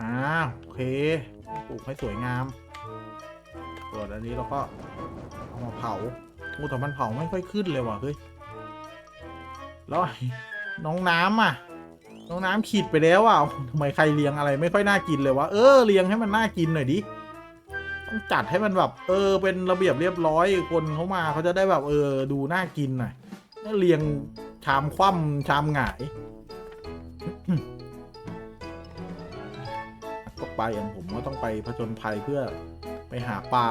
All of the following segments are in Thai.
อ่าโอเคปลูกให้สวยงามส่วนอันนี้เราก็เอามาเผาโอ้แต่มันเผาไม่ค่อยขึ้นเลยว่ะเฮ้ยแล้วน้องน้ำอะ น้องน้ำขีดไปแล้วอะทำไมใครเลี้ยงอะไรไม่ค่อยน่ากินเลยวะเออเลี้ยงให้มันน่ากินหน่อยดิต้องจัดให้มันแบบเออ เป็นระเบียบเรียบร้อยคนเขามาเขาจะได้แบบเออดูน่ากินหน่อยแล้วเรียงชามคว่ำชามหงาย ปลาอย่างผมก็ต้องไปผจญภัยเพื่อไปหาปลา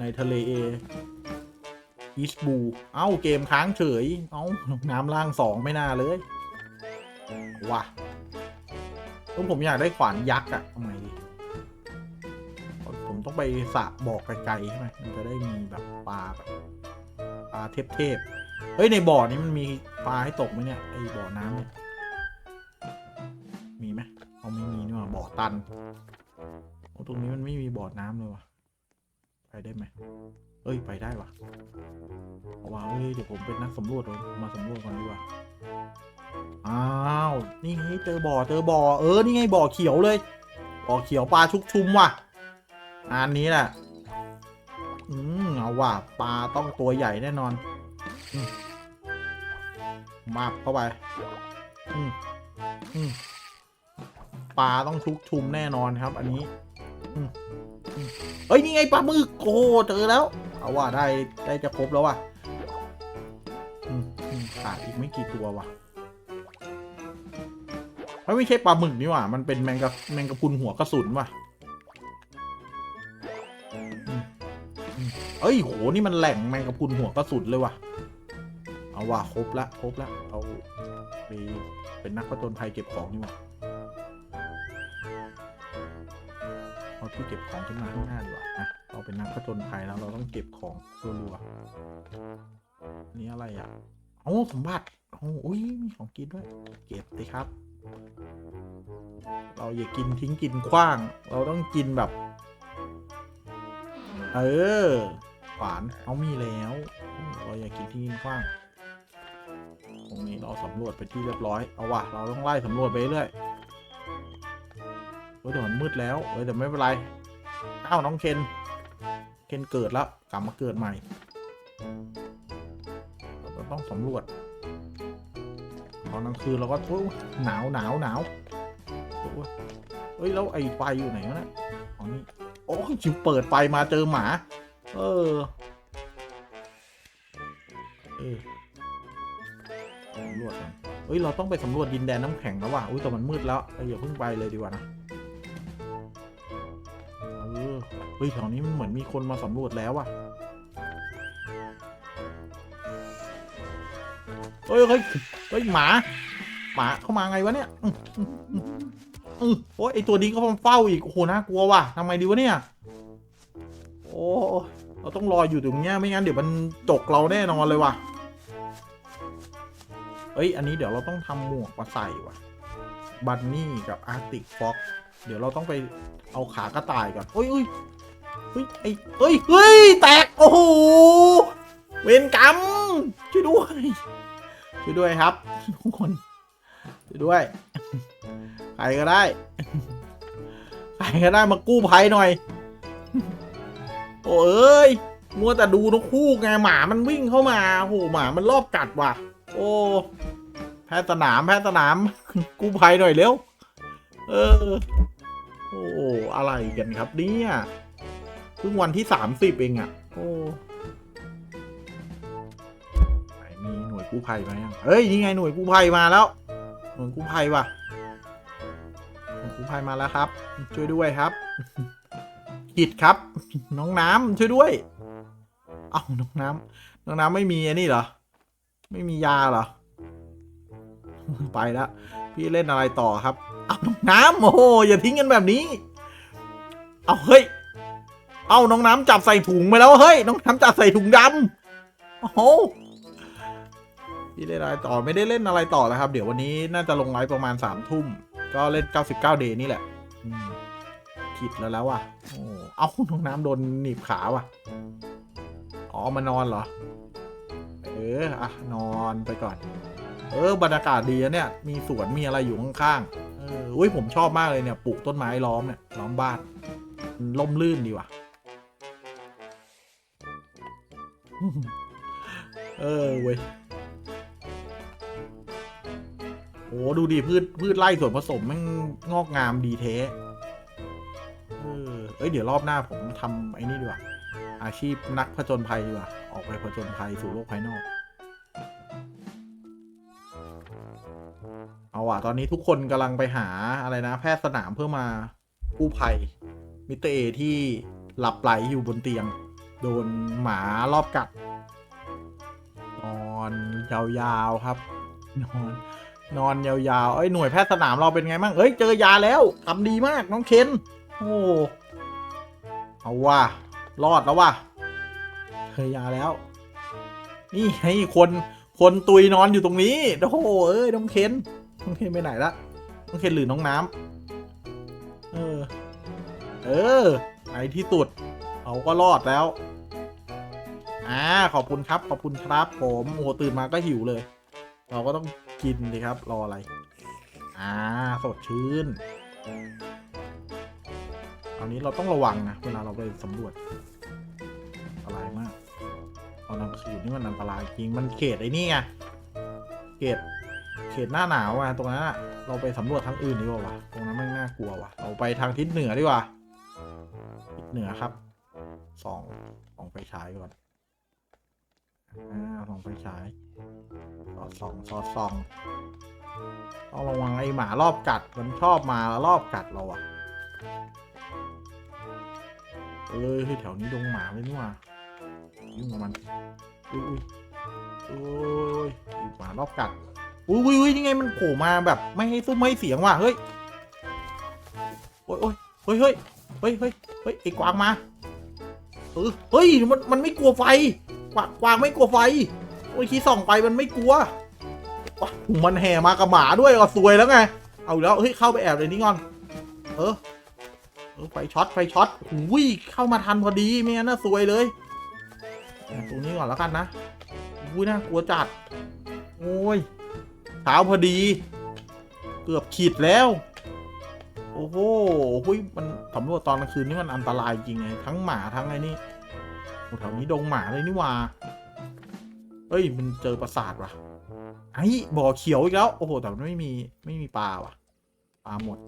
ในทะเลเอีสบู เอ้า เกมค้างเฉย เอ้า น้ำล่างสองไม่น่าเลย ว่ะแล้วผมอยากได้ขวานยักษ์อะทำไงดี ผมต้องไปสะบอกไกลๆใช่ไหมมันจะได้มีแบบปลาแบบปลาเทพๆเฮ้ย ในบ่อนี้มันมีปลาให้ตกไหมเนี่ย ไอบ่อน้ำเนี่ย ตัน โอ้ตรงนี้มันไม่มีบ่อน้ำเลยวะไปได้ไหมเอ้ย ไปได้วะเอาว่าเอ้ยเดี๋ยวผมเป็นนักสำรวจเลยมาสำรวจก่อนดีกว่า อ้าว นี่ไงเจอบ่อ เจอบ่อ เออ นี่ไงบ่อเขียวเลย บ่อเขียวปลาชุกชุมว่ะอันนี้แหละ อืมเอาว่ะปลาต้องตัวใหญ่แน่นอนอมมาเข้าไป อืมอืม ปลาต้องชุกชุมแน่นอนครับ อันนี้เฮ้ยนี่ไงปลาหมึกโอ้โหเจอแล้ว เอาว่ะได้ได้จะครบแล้วว่ะขาดอีกไม่กี่ตัวว่ะไม่ใช่ปลาหมึกนี่ว่ามันเป็นแมงกะแมงกะพรุนหัวกระสุนว่ะเอ้ยโหนี่มันแหล่งแมงกะพรุนหัวกระสุนเลยว่ะ เอาว่ะครบละครบละเอาไปเป็นนักผจญภัยเก็บของนี่ว่ะ ที่เก็บของขึ้นมาข้างหน้าดีกว่านะเราเป็นนักผจญภัยแล้วเราต้องเก็บของรัวๆอันนี่อะไรอะเอาสมบัติโอ้อุ้ยมีของกินด้วย เก็บสิครับ เราอย่ากินทิ้งกินขว้าง เราต้องกินแบบ เออขวานเอามีแล้ว เราอย่ากินที่กินขว้าง ตรงนี้เราสำรวจไปที่เรียบร้อย เอาว่ะ เราต้องไล่สำรวจไปเรื่อย ฮ้ยแต่มันมืดแล้วเฮ้ยแต่ไม่เป็นไรเอ้าน้องเคนเคนเกิดแล้วกลับมาเกิดใหม่เราต้องสำรวจตอนกลางคืนเราก็โอ้หนาวหนาวหนาวเฮ้ยแล้วไอ้ไฟอยู่ไหนวะเนี่ยอ๋อนี่โอ้ยจิวเปิดไฟมาเจอหมา เออเออสำรวจกันเฮ้ย เราต้องไปสำรวจดินแดนน้ำแข็งแล้วว่ะ อุ้ยแต่มันมืดแล้วเราอย่าเพิ่งไปเลยดีกว่านะ เฮ้ยแถวนี้มันเหมือนมีคนมาสำรวจแล้วว่ะเฮ้ยเฮ้ยเฮ้ยหมา หมาเข้ามาไงวะเนี่ยอืออโอ้ยไอตัวนี้ก็มาเฝ้าอีกโอ้โหน่ากลัวว่ะทำไมดีวะเนี่ย โอ้เราต้องรออยู่ตรงเนี้ยไม่งั้นเดี๋ยวมันจกเราแน่นอนเลยว่ะเอ้ย อันนี้เดี๋ยวเราต้องทำหมวกมาใส่ว่ะ บันนี่กับอาร์ติกฟ็อก เดี๋ยวเราต้องไปเอาขากระต่ายก่อนเฮ้ยเฮ้ย ฮ้ยไอ้เฮ้ยเฮ้ยแตกโอ้โหเวรกรรมช่วยด้วยช่วยด้วยครับทุกคนช่วยด้วยใครก็ได้ใครก็ได้มากู้ภัยหน่อย โอ้เอ้ยมัวแต่ดูนกคู่ไงหมามันวิ่งเข้ามาโอ้โหหมามันรอบกัดว่ะ โอ้แพทย์สนามแพทย์สนามกู้ภัยหน่อยเร็วเออ โอ้อะไรกันครับเนี่ย พิ่งวันที่สามสิบเองอะ่ะ โอ้ไหนมีหน่วยกู้ภัยมายังเฮ้ย นี่ไงหน่วยกู้ภัยมาแล้ว หน่วยกู้ภัยว่ะ หน่วยกู้ภัยมาแล้วครับ ช่วยด้วยครับกิดครับ น้องน้ำช่วยด้วย เอ้าน้องน้ำน้องน้ำไม่มีไอ้นี่เหรอ ไม่มียาเหรอ ไปแล้วพี่เล่นอะไรต่อครับ เอาน้องน้ำโอ้โหอย่าทิ้งกันแบบนี้ เอาเฮ้ย เอาน้องน้ำจับใส่ถุงไปแล้วเฮ้ยน้องน้ำจับใส่ถุงดำโอ้โหพี่เล่นอะไรต่อไม่ได้เล่นอะไรต่อแล้วครับ เดี๋ยววันนี้น่าจะลงไลฟ์ประมาณสามทุ่ม ก็เล่น 99 เดย์นี่แหละอืมคิดแล้วแล้วว่ะโอ้เอาน้องน้ำโดนหนีบขาว่ะ อ๋อมานอนเหรอ เอออะนอนไปก่อน เออบรรยากาศดีนะเนี่ย มีสวนมีอะไรอยู่ข้างๆเอออุ้ยผมชอบมากเลยเนี่ยปลูกต้นไม้ล้อมเนี่ยล้อมบ้านล่มลื่นดีว่ะ เออเว้ยโอ้ดูดิพืชพืชไร่ส่วนผสมแมันงอกงามดีเทะเออเอ้ยเดี๋ยวรอบหน้าผมทำไอ้นี่ดีกว่า อาชีพนักผจญภัยดีกว่า ออกไปผจญภัยสู่โลกภายนอก เอาอะตอนนี้ทุกคนกำลังไปหาอะไรนะ แพทย์สนามเพื่อมากู้ภัย มิสเตอร์เอที่หลับไหลอยู่บนเตียง โดนหมารอบกัด นอนยาวๆครับ นอน นอนยาวๆเอ้ยหน่วยแพทย์สนามเราเป็นไงบ้างเอ้ยเจอยาแล้วทำดีมากน้องเคนโอ้เอาว่ะรอดแล้วว่ะเจอยาแล้ว นี่ไงคนคนตุยนอนอยู่ตรงนี้โอ้โหเอ้ยน้องเคนน้องเคนไปไหนละน้องเคนหรือน้องน้ำเออ เออไอที่สุดเขาก็รอดแล้ว อ่าขอบคุณครับ ขอบคุณครับผมโอ้โหตื่นมาก็หิวเลย เราก็ต้องกินดีครับ รออะไร อ่า สดชื่นตอนนี้เราต้องระวังนะ เวลาเราไปสำรวจอันตรายมากตอนกลางคืนนี่มันอันตรายจริง มันเขตไอ้นี่ไง เขต เขตหน้าหนาวอะตรงนั้นเราไปสำรวจทางอื่นดีกว่าวะตรงนั้นไม่น่ากลัววะเราไปทางทิศเหนือดีกว่า ทิศเหนือครับสองสองไฟฉายก่อน อ่าสองไฟฉายสอดส่องสอดส่องต้องระวังไอหมารอบกัดมันชอบมาแล้วรอบกัดเราอะเอ้ยแถวนี้ดงหมาเลยนี่หว่ายุ่งกับมันอุ้ยอุ้ยอุ้ยหมารอบกัดอุ้ยอุ้ยอุ้ยนี่ไงมันโผล่มาแบบไม่ให้ซุ้มไม่เสียงว่ะเฮ้ยโอ้ยโอ้ยเฮ้ยเฮ้ยเฮ้ยเฮ้ยเฮ้ยไอ้กวางมาเออเฮ้ยมันมันไม่กลัวไฟ วางกวางไม่กลัวไฟโอ้ยขี้ส่องไปมันไม่กลัวว้ามันแห่มากับหมาด้วยก็ซวยแล้วไง เอาแล้วเฮ้ยเข้าไปแอบในนี้ก่อน เออเออไฟช็อตไฟช็อตอุ้ยเข้ามาทันพอดีไม่งั้นน่าซวยเลยแอบตรงนี้ก่อนแล้วกันนะอุ้ยน่ากลัวจัด โอ้ยเช้าพอดี เกือบขีดแล้ว โอ้โหหุยมันสำรวจตอนกลางคืนนี่มันอันตรายจริงไงทั้งหมาทั้งไอ้นี่ แถวนี้ดงหมาเลยนี่ว่าเอ้ย มันเจอปราสาทว่ะไอ้บ่อเขียวอีกแล้ว โอ้โห แต่มันไม่มีไม่มีปลาว่ะ ปลาหมด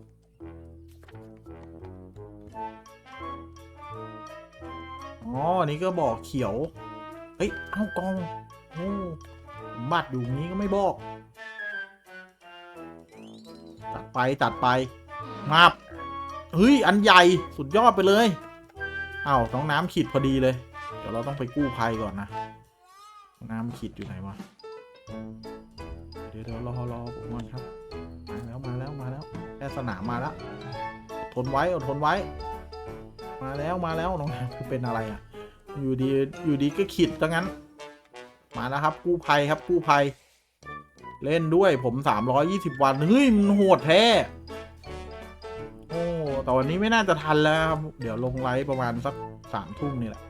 อ๋ออันนี้ก็บ่อเขียว เฮ้ย เอ้ากอง โอ้บัติอยู่นี้ก็ไม่บอกจัดไปจัดไป มาบเฮ้ย อันใหญ่สุดยอดไปเลย เอ้าวน้องน้ำขีดพอดีเลย ดี๋ยวเราต้องไปกู้ภัยก่อนนะ น้ำขีดอยู่ไหนวะ เดี๋ยวเดี๋ยวรอรอผมก่อนครับ มาแล้วมาแล้วมาแล้วแค่สนามมาแล้ว ทนไว้อดทนไว้ มาแล้วมาแล้วน้องน้ำเป็นอะไรอะ อยู่ดีอยู่ดีก็ขีดซะงั้น มาแล้วครับ กู้ภัยครับกู้ภัย เล่นด้วยผมสามร้อยี่สิบวัน เฮ้ยมันโหดแท้โอ้แต่วันนี้ไม่น่าจะทันแล้วครับ เดี๋ยวลงไลฟ์ประมาณสักสามทุ่มนี่แหละ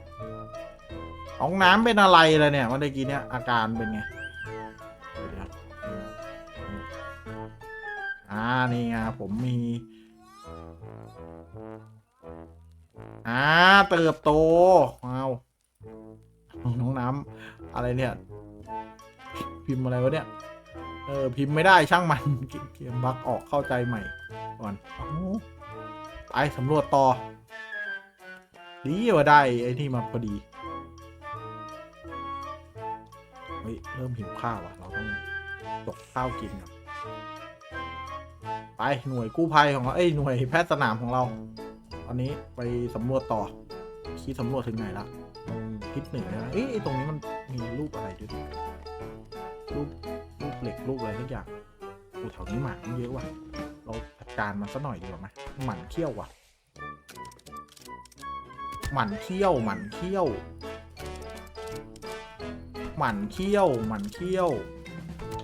น้องน้ำเป็นอะไรล่ะเนี่ยเมื่อกี้เนี่ยอาการเป็นไงอ่านี่ไงผมมีอ่าเติบโตเอาน้องน้ำอะไรเนี่ย พิมพ์อะไรวะเนี่ยเออพิมพ์ไม่ได้ช่างมันเกมบักออกเข้าใจใหม่ก่อนอไปสำรวจต่อดีว่าได้ไอ้นี่มาพอดี ฮ้ยเริ่มหิวข้าวอะ เราต้องตกข้าวกินก่อนไปหน่วยกู้ภัยของเราเอ้ยหน่วยแพทย์สนามของเราตอนนี้ไปสำรวจต่อคิดสำรวจถึงไหนละตรงทิศเหนือนะเอ้ยตรงนี้มันมีรูปอะไรด้วยรูปรูปเหล็กรูปอะไรทุกอย่างอ้แถวนี้หมามันเยอะว่ะ เราจัดการมันซะหน่อยดีกว่าไหมหมันเขี้ยวว่ะหมันเขี้ยวหมันเขี้ยว หมั่นเขี้ยว หมั่นเขี้ยว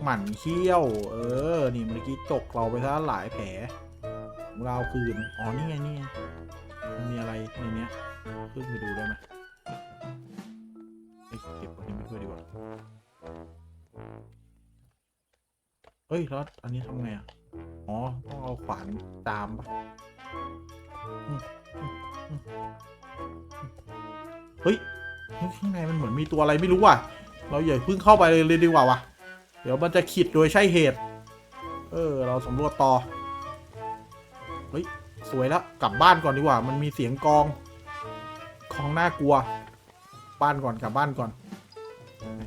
หมั่นเขี้ยว เออ นี่เมื่อกี้จกเราไปซะหลายแผลของเราคืน อ๋อ นี่ไง นี่ไง มันมีอะไรในเนี้ย ขึ้นไปดูได้ไหมเก็บอันนี้มาด้วยดีกว่า เฮ้ยแล้วอันนี้ทำไงอะ อ๋อ ต้องเอาขวานตามปะเฮ้ยเฮ้ยข้างในมันเหมือนมีตัวอะไรไม่รู้ว่ะ เราอย่าเพิ่งเข้าไปเลยดีกว่าวะเดี๋ยวมันจะขิดโดยใช่เหตุ เออ เราสำรวจต่อ เฮ้ย สวยแล้ว กลับบ้านก่อนดีกว่า มันมีเสียงกองกองน่ากลัว บ้านก่อนกลับบ้านก่อน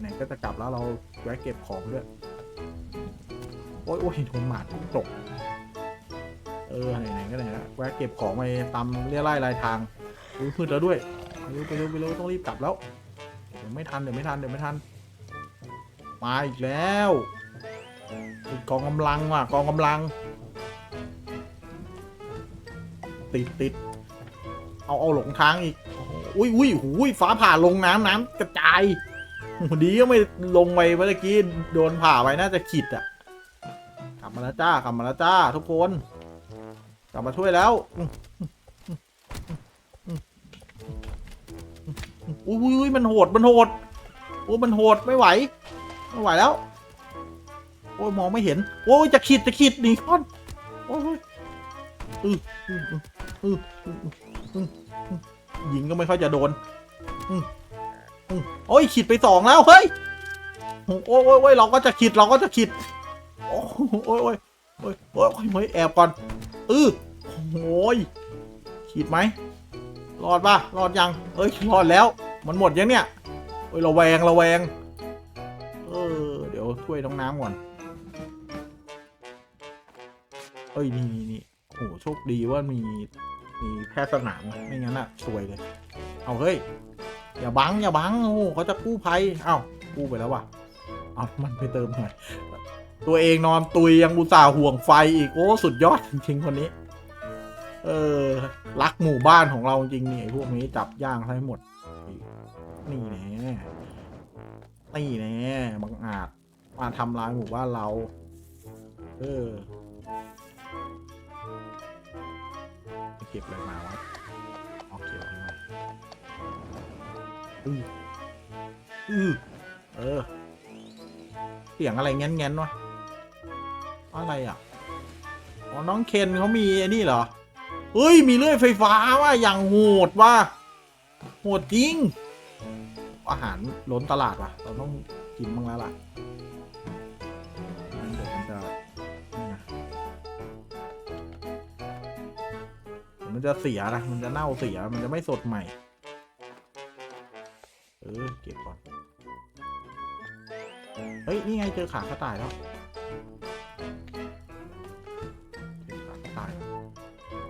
ไหนๆก็จะกลับแล้วเราแวะเก็บของด้วย โอ้ยโอ้ยโดนหมาตก เออ ไหนๆก็ไหนและแวะเก็บของไปตามเรียไล่รายทางอุ้ยพืดแล้วด้วยไปเร็วไปเร็วไปเร็วต้องรีบกลับแล้ว ดี๋ยวไม่ทันเดี๋ยวไม่ทันเดี๋ยวไม่ทัน มาอีกแล้วอีกกองกำลังว่ะกองกำลัง ติดติดเอาเอาหลงทางอีกอุ้ยอุ้ยหูยฟ้าผ่าลงน้ำน้ำกระจายดีก็ไม่ลงไปเมื่อกี้โดนผ่าไปน่าจะขิดอะกลับมาแล้วจ้ากลับมาแล้วจ้า ทุกคน กลับมาช่วยแล้ว อุ้ยอุ้ยมันโหดมันโหดโอ้มันโหดไม่ไหวไม่ไหวแล้ว โอ้ยมองไม่เห็น โอ้ยจะขิดจะขิดหนีก่อนโอ้ยอืออืออืออืออือหญิงก็ไม่ค่อยจะโดนอืออือโอ้ยขิดไปสองแล้วเฮ้ยโอ้ยโอ้ยเราก็จะขิดเราก็จะขิดโอ้ยโอ้ยโอ้ยโอ้ยโอ้ยแอบก่อนอือโอ้ยขิดไหมรอดป่ะรอดยังเอ้ยรอดแล้ว มันหมดยังเนี่ยโอ้ยระแวงระแวง เออ เดี๋ยวช่วยน้องน้ำก่อน เอ้ย นี่นี่นี่โอ้โหโชคดีว่ามีมีแพทย์สนามไม่งั้นอะซวยเลย เอาเฮ้ย อย่าบังอย่าบังโอ้โหเขาจะกู้ภัยเอ้ากู้ไปแล้วว่ะเอามันไปเติมหน่อยตัวเองนอนตุยยังอุตส่าห์ห่วงไฟอีก โอ้ สุดยอดจริงๆคนนี้ เออ รักหมู่บ้านของเราจริงนี่ไอพวกนี้จับย่างให้หมด นี่แน่นี่แน่บังอาจมาทำลายหมู่บ้านเรา เออเก็บอะไรมาวะเอาเก็บอะไรมาอืออือเออ เสียงอะไรแง้นๆวะอะไรอะอ๋อน้องเคนเขามีไอ้นี่เหรอเฮ้ย มีเลื่อยไฟฟ้าว่ะอย่างโหดว่ะ โหดจริง อาหารล้นตลาดว่ะ เราต้องกินบ้างแล้วล่ะงั้นเดี๋ยวมันจะนี่นะเดี๋ยวมันจะเสียนะ มันจะเน่าเสีย มันจะไม่สดใหม่ เออ เก็บก่อน เฮ้ย นี่ไงเจอขากระต่ายแล้วกระต่าย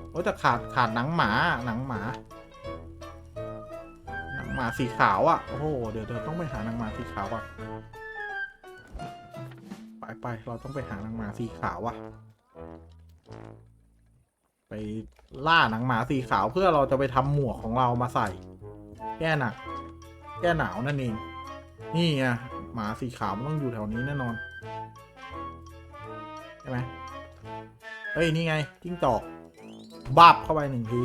โอ้แต่ขาดขาดหนังหมาหนังหมา หมาสีขาวอะ่ะ โอ้โห เดี๋ยวเดี๋ยวต้องไปหานังหมาสีขาวก่อนไปไปเราต้องไปหานังหมาสีขาวอะ่ะ ไปล่านังหมาสีขาวเพื่อเราจะไปทำหมวกของเรามาใส่ แก้หนัก แก้หนาวนั่นเอง นี่ไงหมาสีขาวมันต้องอยู่แถวนี้แน่นอน ใช่ไหมเฮ้ย นี่ไงจิ้งจอกบับเข้าไปหนึ่งที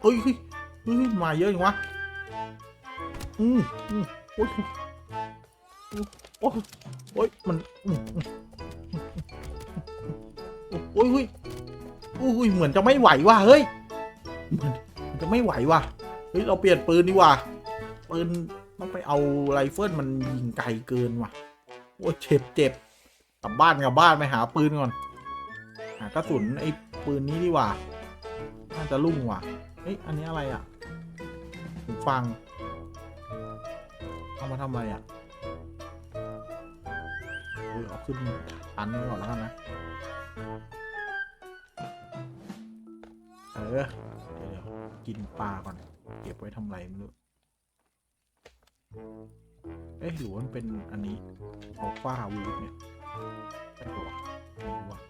เฮ้ย เฮ้ยมาเยอะจังวะ อืมอืมโอ้ยโอ้ยโอ้ยมันโอ้ยเฮ้ยโอ้ยเหมือนจะไม่ไหวว่ะเฮ้ยมันจะไม่ไหวว่ะเฮ้ยเราเปลี่ยนปืนดีกว่าปืนต้องไปเอาไรเฟิลมันยิงไกลเกินว่ะโอ้ยเจ็บเจ็บกลับบ้านกลับบ้านไปหาปืนก่อนหากระสุนไอ้ปืนนี้ดีกว่าน่าจะลุ่งว่ะเฮ้ยอันนี้อะไรอะ ฟัง เอามาทำอะไรอะเออเอาขึ้นอันนี้ก่อนแล้วกันนะ เออ เดี๋ยวกินปลาก่อน เก็บไว้ทำอะไรไม่รู้ เอ๊ะหรือว่ามันเป็นอันนี้อัลฟาวูดเนี่ยใช่ปะวะไม่รู้ว่ะ